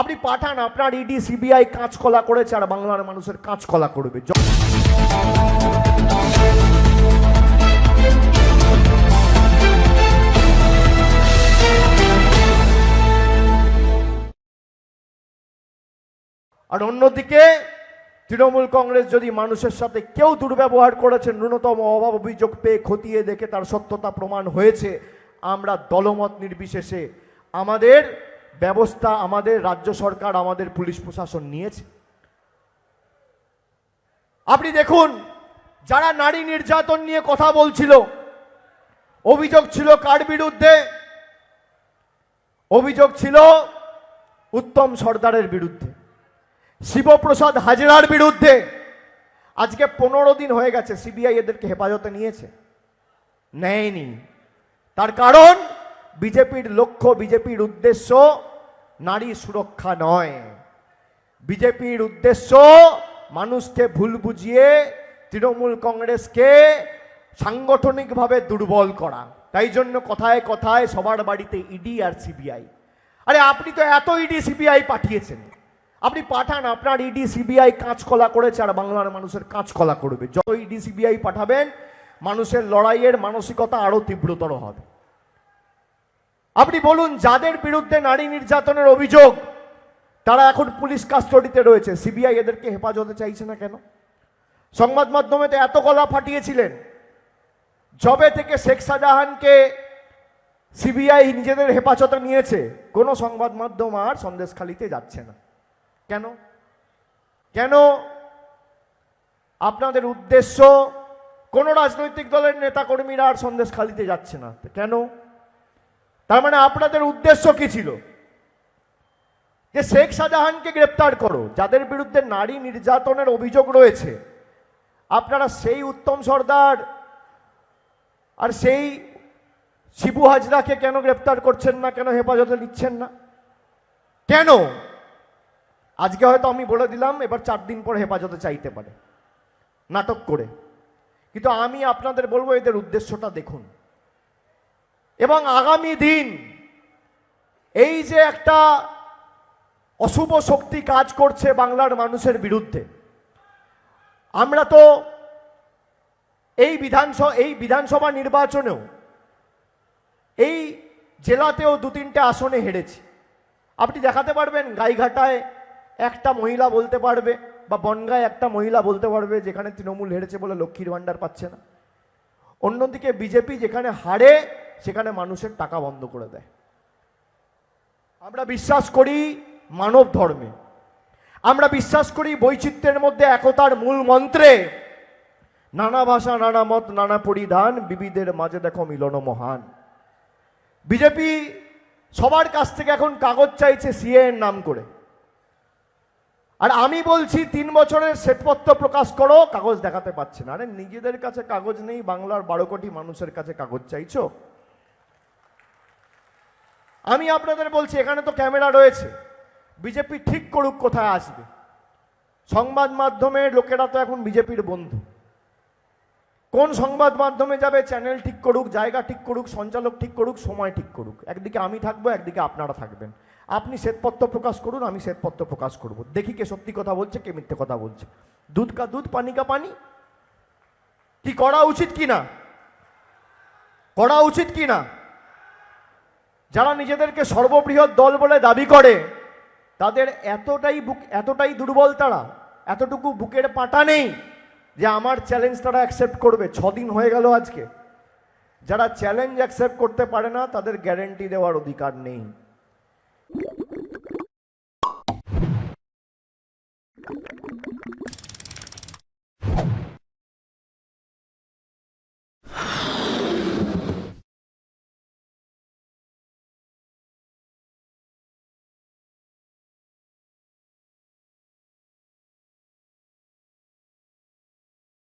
আপনি পাঠান, আপনার ED CBI কাঁচকলা করেছে আর বাংলার মানুষের কাঁচকলা করবে। আর অন্যদিকে, তৃণমূল কংগ্রেস যদি মানুষের সাথে কেউ দুর্ব্যবহার করেছে, ন্যূনতম অভাব অভিযোগ পেয়ে খতিয়ে দেখে তার সত্যতা প্রমাণ হয়েছে। আমরা দলমত নির্বিশেষে আমাদের ব্যবস্থা আমাদের রাজ্য সরকার, আমাদের পুলিশ প্রশাসন নিয়েছে। আপনি দেখুন, যারা নারী নির্যাতন নিয়ে কথা বলছিল, অভিযোগ ছিল কার বিরুদ্ধে? অভিযোগ ছিল উত্তম সর্দারের বিরুদ্ধে, শিবপ্রসাদ হাজরার বিরুদ্ধে। আজকে পনেরো দিন হয়ে গেছে, সিবিআই এদেরকে হেফাজতে নিয়েছে, নেয়নি। তার কারণ, বিজেপির লক্ষ্য, বিজেপির উদ্দেশ্য নারী সুরক্ষা নয়। বিজেপির উদ্দেশ্য মানুষকে ভুল বুঝিয়ে তৃণমূল কংগ্রেসকে সাংগঠনিকভাবে দুর্বল করা। তাই জন্য কথায় কথায় সবার বাড়িতে ইডি আর সিবিআই। আরে, আপনি তো এত ইডি, সিবিআই পাঠিয়েছেন। আপনি পাঠান, আপনার ইডি, সিবিআই কাঁচকলা করেছে আর বাংলার মানুষের কাঁচকলা করবে। যত ইডি, সিবিআই পাঠাবেন, মানুষের লড়াইয়ের মানসিকতা আরও তীব্রতর হবে। আপনি বলুন, যাদের বিরুদ্ধে নারী নির্যাতনের অভিযোগ, তারা এখন পুলিশ কাস্টডিতে রয়েছে। সিবিআই এদেরকে হেফাজতে চাইছে না কেন? সংবাদ মাধ্যমে তো এত গলা ফাটিয়েছিলেন। জবে থেকে শেখ শাহজাহানকে সিবিআই নিজেদের হেফাজতে নিয়েছে, কোনো সংবাদ মাধ্যম আর সন্দেশখালিতে যাচ্ছে না। কেন? কেন আপনাদের উদ্দেশ্য কোনো রাজনৈতিক দলের নেতাকর্মীরা আর সন্দেশখালিতে যাচ্ছে না? কেন? তার মানে আপনাদের উদ্দেশ্য কি ছিল? যে শেখ শাহজাহানকে গ্রেপ্তার করো, যাদের বিরুদ্ধে নারী নির্যাতনের অভিযোগ রয়েছে। আপনারা সেই উত্তম সর্দার আর সেই শিবু হাজরাকে কেন গ্রেপ্তার করছেন না, কেন হেফাজতে নিচ্ছেন না? কেন? আজকে হয়তো আমি বলে দিলাম, এবার চার দিন পর হেফাজতে চাইতে পারে। নাটক করে। কিন্তু আমি আপনাদের বলব এদের উদ্দেশ্যটা দেখুন। এবং আগামী দিন এই যে একটা অশুভ শক্তি কাজ করছে বাংলার মানুষের বিরুদ্ধে, আমরা তো এই বিধানসভা এই বিধানসভা নির্বাচনেও এই জেলাতেও দু তিনটে আসনে হেরেছি। আপনি দেখাতে পারবেন, গাইঘাটায় একটা মহিলা বলতে পারবে বা বনগায় একটা মহিলা বলতে পারবে যেখানে তৃণমূল হেরেছে বলে লক্ষ্মীর ভাণ্ডার পাচ্ছে না। অন্যদিকে বিজেপি যেখানে হারে সেখানে মানুষের টাকা বন্ধ করে দেয়। আমরা বিশ্বাস করি মানব ধর্মে। আমরা বিশ্বাস করি বৈচিত্র্যের মধ্যে একতার মূল মন্ত্রে। নানা ভাষা, নানা মত, নানা পরিধান, বিবিধের মাঝে দেখো মিলন মহান। বিজেপি সবার কাছ থেকে এখন কাগজ চাইছে সিএ এর নাম করে। আর আমি বলছি, তিন বছরের শ্বেতপত্র প্রকাশ করো, কাগজ দেখাতে পাচ্ছে না। আরে নিজেদের কাছে কাগজ নেই, বাংলার বারো কোটি মানুষের কাছে কাগজ চাইছো? আমি আপনাদের বলছি, এখানে তো ক্যামেরা রয়েছে। বিজেপি ঠিক করুক কোথায় আসবে। সংবাদ মাধ্যমের লোকেরা তো এখন বিজেপির বন্ধু। কোন সংবাদ মাধ্যমে যাবে, চ্যানেল ঠিক করুক, জায়গা ঠিক করুক, সঞ্চালক ঠিক করুক, সময় ঠিক করুক। একদিকে আমি থাকব, একদিকে আপনারা থাকবেন। আপনি শ্বেতপত্র প্রকাশ করুন, আমি শ্বেতপত্র প্রকাশ করব। দেখি কে সত্যি কথা বলছে, কে মিথ্যে কথা বলছে। দুধ কা দুধ, পানি কা পানি? কি করা উচিত কি না? করা উচিত কি না? যারা নিজেদেরকে সর্ববৃহৎ দল বলে দাবি করে, তাদের এতটাই বুক, এতটাই দুর্বল তারা, এতটুকু বুকের পাটা নেই যে আমার চ্যালেঞ্জ তারা অ্যাকসেপ্ট করবে। ছদিন হয়ে গেল আজকে। যারা চ্যালেঞ্জ অ্যাকসেপ্ট করতে পারে না, তাদের গ্যারেন্টি দেওয়ার অধিকার নেই।